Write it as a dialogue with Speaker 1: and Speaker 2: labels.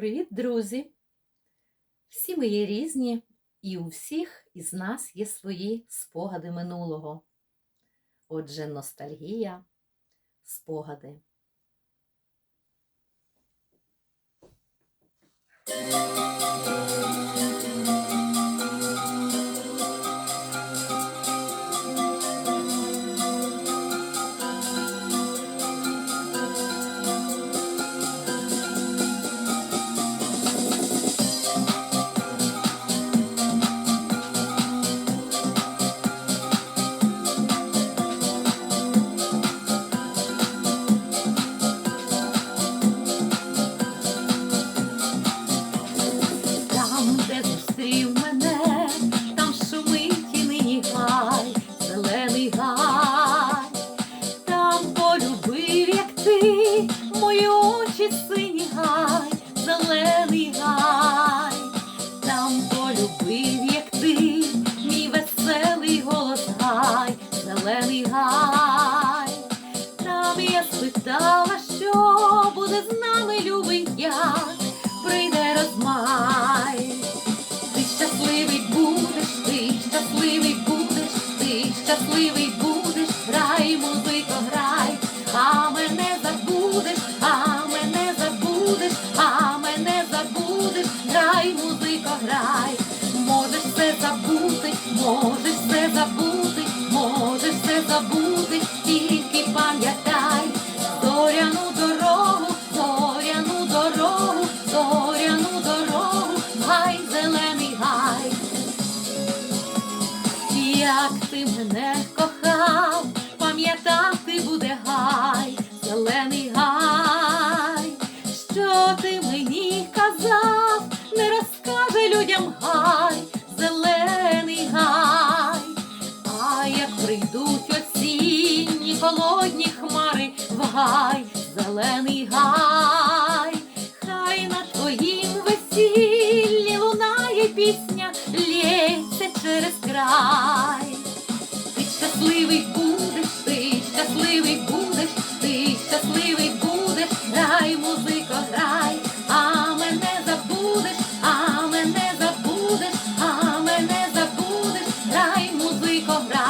Speaker 1: Привіт, друзі! Всі ми є різні, і у всіх із нас є свої спогади минулого. Отже, ностальгія, спогади. Зелений там полюбив, як ти, мій веселий голос гай, зелений гай, там я спитала, що буде з нами любий як прийде розмай. Ти щасливий будеш, ти щасливий будеш, ти щасливий Як ти мене кохав, пам'ятати буде гай, зелений гай, що ти мені казав, не розкаже людям гай, зелений гай, а як прийдуть осінні холодні хмари в гай, зелений гай. щасливий будеш ти, щасливий будеш ти, щасливий будеш, грай, музико, грай, а мене забудеш, а мене забудеш, а мене забудеш, грай, музико, грай.